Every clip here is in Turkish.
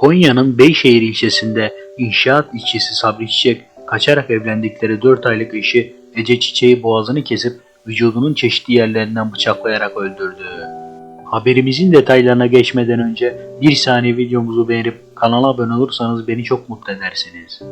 Konya'nın Beyşehir ilçesinde inşaat işçisi Sabri Çiçek kaçarak evlendikleri 4 aylık eşi Ece Çiçek'i boğazını kesip vücudunun çeşitli yerlerinden bıçaklayarak öldürdü. Haberimizin detaylarına geçmeden önce bir saniye videomuzu beğenip kanala abone olursanız beni çok mutlu edersiniz.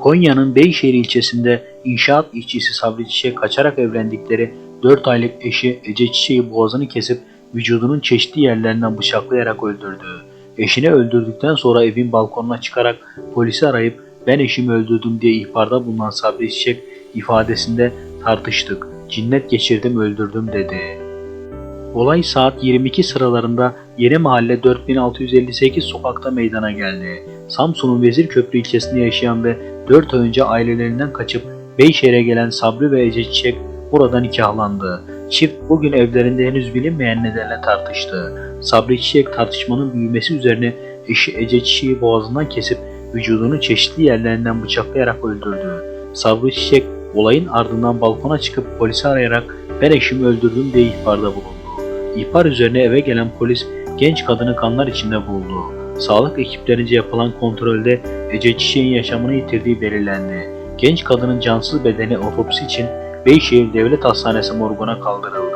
Konya'nın Beyşehir ilçesinde inşaat işçisi Sabri Çiçek kaçarak evlendikleri 4 aylık eşi Ece Çiçek'i boğazını kesip vücudunun çeşitli yerlerinden bıçaklayarak öldürdü. Eşini öldürdükten sonra evin balkonuna çıkarak polisi arayıp ben eşimi öldürdüm diye ihbarda bulunan Sabri Çiçek ifadesinde tartıştık. Cinnet geçirdim öldürdüm dedi. Olay saat 22 sıralarında Yeni Mahalle 4658 sokakta meydana geldi. Samsun'un Vezirköprü ilçesinde yaşayan ve 4 ay önce ailelerinden kaçıp Beyşehir'e gelen Sabri ve Ece Çiçek burada nikahlandı. Çift bugün evlerinde henüz bilinmeyen nedenle tartıştı. Sabri Çiçek tartışmanın büyümesi üzerine eşi Ece Çiçek'i boğazından kesip vücudunu çeşitli yerlerinden bıçaklayarak öldürdü. Sabri Çiçek olayın ardından balkona çıkıp polisi arayarak ben eşimi öldürdüm diye ihbarda bulundu. İhbar üzerine eve gelen polis genç kadını kanlar içinde buldu. Sağlık ekiplerince yapılan kontrolde Ece Çiçek'in yaşamını yitirdiği belirlendi. Genç kadının cansız bedeni otopsi için Beyşehir Devlet Hastanesi morguna kaldırıldı.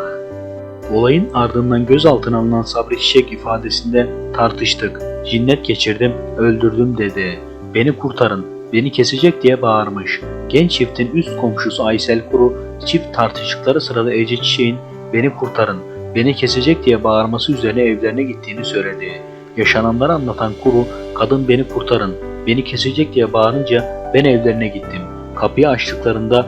Olayın ardından gözaltına alınan Sabri Çiçek ifadesinde tartıştık, cinnet geçirdim, öldürdüm dedi. Beni kurtarın, beni kesecek diye bağırmış. Genç çiftin üst komşusu Aysel Kuru çift tartıştıkları sırada Ece Çiçek'in beni kurtarın, beni kesecek diye bağırması üzerine evlerine gittiğini söyledi. Yaşananları anlatan Kuru, kadın beni kurtarın, beni kesecek diye bağırınca ben evlerine gittim. Kapıyı açtıklarında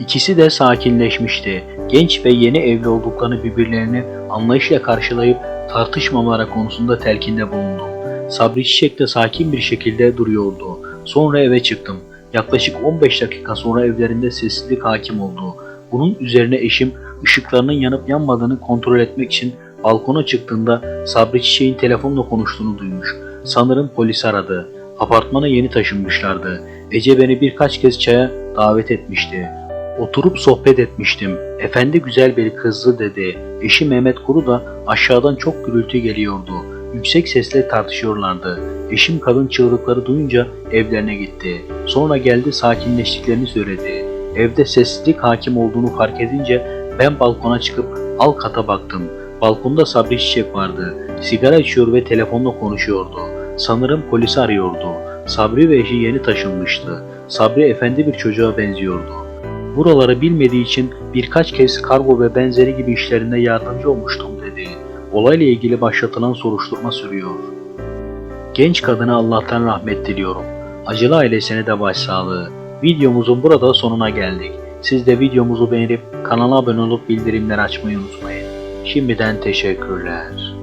ikisi de sakinleşmişti. Genç ve yeni evli olduklarını birbirlerini anlayışla karşılayıp tartışmamaları konusunda telkinde bulundum. Sabri Çiçek de sakin bir şekilde duruyordu. Sonra eve çıktım. Yaklaşık 15 dakika sonra evlerinde sessizlik hakim oldu. Bunun üzerine eşim ışıklarının yanıp yanmadığını kontrol etmek için balkona çıktığında Sabri Çiçek'in telefonla konuştuğunu duymuş. Sanırım polis aradı. Apartmana yeni taşınmışlardı. Ece beni birkaç kez çaya davet etmişti. Oturup sohbet etmiştim. Efendi güzel bir kızdı dedi. Eşi Mehmet Kuru da aşağıdan çok gürültü geliyordu. Yüksek sesle tartışıyorlardı. Eşim kadın çığlıkları duyunca evlerine gitti. Sonra geldi sakinleştiklerini söyledi. Evde sessizlik hakim olduğunu fark edince ben balkona çıkıp alt kata baktım. Balkonda Sabri Çiçek vardı. Sigara içiyor ve telefonla konuşuyordu. Sanırım polisi arıyordu. Sabri ve eşi yeni taşınmıştı. Sabri efendi bir çocuğa benziyordu. Buraları bilmediği için birkaç kez kargo ve benzeri gibi işlerinde yardımcı olmuştum dedi. Olayla ilgili başlatılan soruşturma sürüyor. Genç kadına Allah'tan rahmet diliyorum. Acılı ailesine de başsağlığı. Videomuzun burada sonuna geldik. Siz de videomuzu beğenip kanala abone olup bildirimleri açmayı unutmayın. Şimdiden teşekkürler.